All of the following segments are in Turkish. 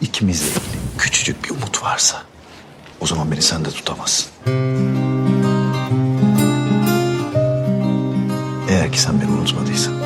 ikimizle ilgili küçücük bir umut varsa o zaman beni sen de tutamazsın. Eğer ki sen beni unutmadıysan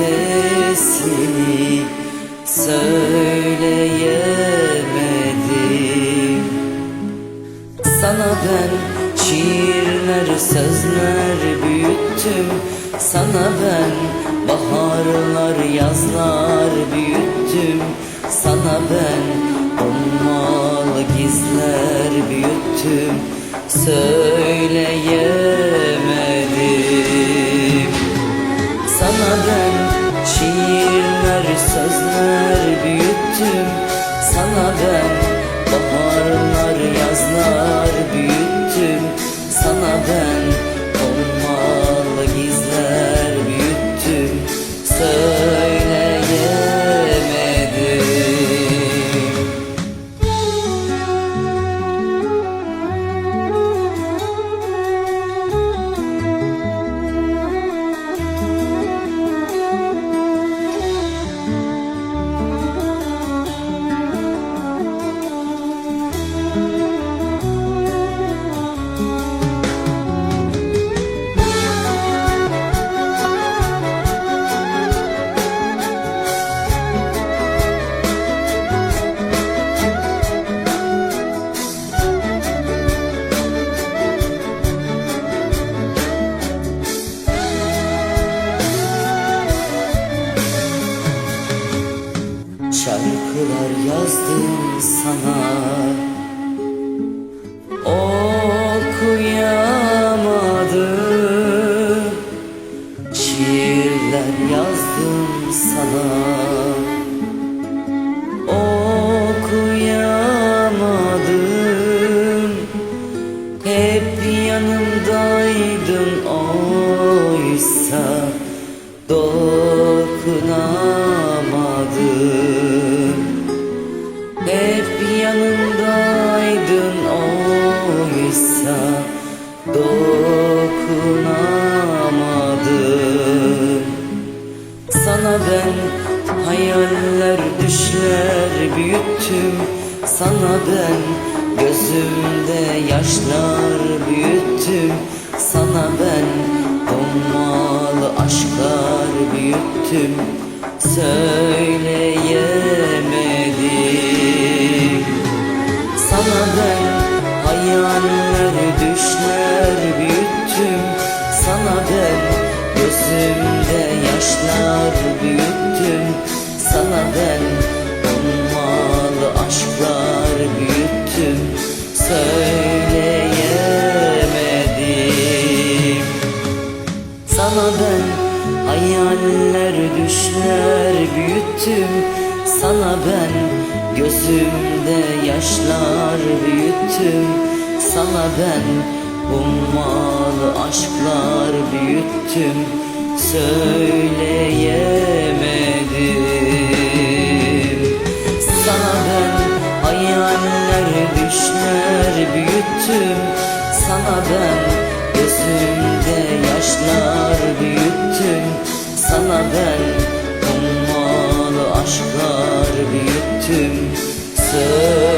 nefesini Söyleyemedim. Sana ben şiirler, sözler büyüttüm. Sana ben baharlar, yazlar büyüttüm. Sana ben ummalı gizler büyüttüm. Söyleyemedim Sana ben Şarkılar yazdım sana. Okuyamadım Şiirler yazdım sana. Okuyamadım Hep yanımdaydın oysa. Dokunamadım ben hayaller düşler büyüttüm Sana ben. Gözümde yaşlar büyüttüm Sana ben. Ummalı aşklar büyüttüm Söyleyemedim. Sana ben hayaller düşler büyüttüm Sana ben. Gözümde düşler büyüttüm Sana ben. Gözümde yaşlar büyüttüm Sana ben. Ummalı aşklar büyüttüm Söyleyemedim. Sana ben hayaller düşler büyüttüm Sana ben. Gözümde yaşlar büyüttüm sana ben Ummalı aşklar büyüttüm. Söz